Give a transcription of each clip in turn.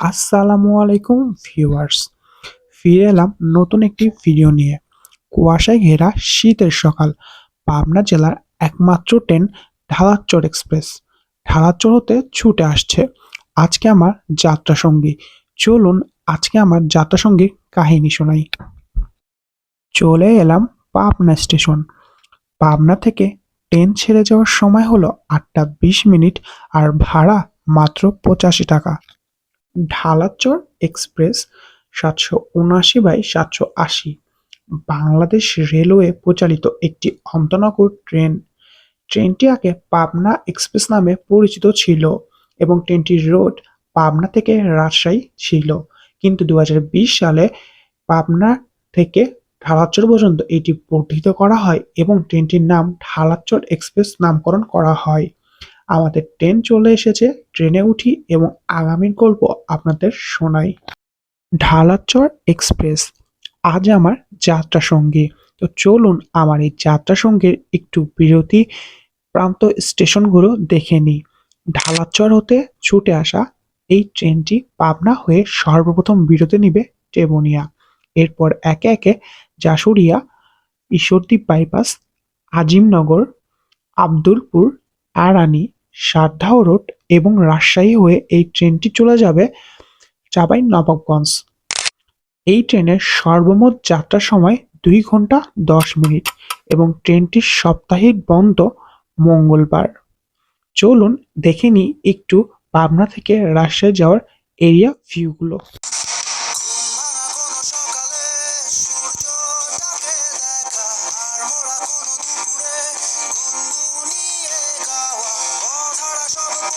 আসসালামু আলাইকুম ভিউয়ার্স। ফিরে এলাম নতুন একটি ভিডিও নিয়ে। কুয়াশায় ঘেরা শীতের সকাল, পাবনা জেলার একমাত্র ট্রেন ঢালাচর এক্সপ্রেস। ঢালাচর হতে ছুটে আসছে আজকে আমার যাত্রা সঙ্গী। চলুন আজকে আমার যাত্রা সঙ্গীর কাহিনী শোনাই। চলে এলাম পাবনা স্টেশন। পাবনা থেকে ট্রেন ছেড়ে যাওয়ার সময় হলো আটটা বিশ মিনিট আর ভাড়া মাত্র পঁচাশি টাকা। ঢালাচর এক্সপ্রেস সাতশো উনআশি বাই সাতশো আশি। বাংলাদেশ রেলওয়ে পরিচালিত একটি অন্তনগর ট্রেন। ট্রেনটি আগে পাবনা এক্সপ্রেস নামে পরিচিত ছিল এবং ট্রেনটির রোড পাবনা থেকে রাজশাহী ছিল। কিন্তু দু হাজার বিশ সালে পাবনা থেকে ঢালাচর পর্যন্ত এটি বর্ধিত করা হয় এবং ট্রেনটির নাম ঢালাচর এক্সপ্রেস নামকরণ করা হয়। আমাদের ট্রেন চলে এসেছে, ট্রেনে উঠি এবং আগামীর গল্প আপনাদের শোনাই। ঢালাচর এক্সপ্রেস, আজ আমার যাত্রা সঙ্গী। তো চলুন আমার এই যাত্রা সঙ্গীর একটু বিরতি প্রান্ত স্টেশনগুলো দেখে নিই। ঢালাচর হতে ছুটে আসা এই ট্রেনটি পাবনা হয়ে সর্বপ্রথম বিরতি নিবে টেবনিয়া। এরপর একে একে জাসুরিয়া ঈশ্বরদীপ বাইপাস, আজিমনগর, আব্দুলপুর, আরানি সাতঢাও রোড এবং রাজশাহী হয়ে এই ট্রেনটি চলে যাবে চাপাই নবাবগঞ্জ। এই ট্রেনের সর্বমোট যাত্রার সময় দুই ঘণ্টা দশ মিনিট এবং ট্রেনটির সাপ্তাহিক বন্ধ মঙ্গলবার। চলুন দেখে নিই একটু পাবনা থেকে রাজশাহী যাওয়ার এরিয়া ভিউগুলো।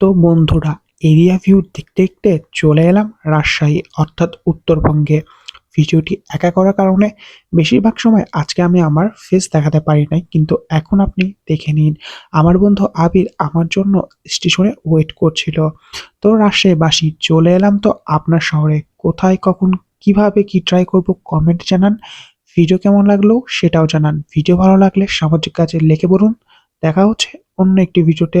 তো বন্ধুরা, এরিয়া ভিউ দেখতে দেখতে চলে এলাম রাজশাহী, অর্থাৎ উত্তরবঙ্গে। ভিডিওটি একা করার কারণে বেশিরভাগ সময় আজকে আমি আমার ফেস দেখাতে পারি নাই, কিন্তু এখন আপনি দেখে নিন। আমার বন্ধু আবির আমার জন্য স্টেশনে ওয়েট করছিল। তো রাজশাহীবাসী, চলে এলাম তো আপনার শহরে। কোথায়, কখন, কীভাবে, কি ট্রাই করব কমেন্ট জানান। ভিডিও কেমন লাগল সেটাও জানান। ভিডিও ভালো লাগলে সামাজিক কাজে লিখে বলুন। দেখা হচ্ছে অন্য একটি ভিডিওতে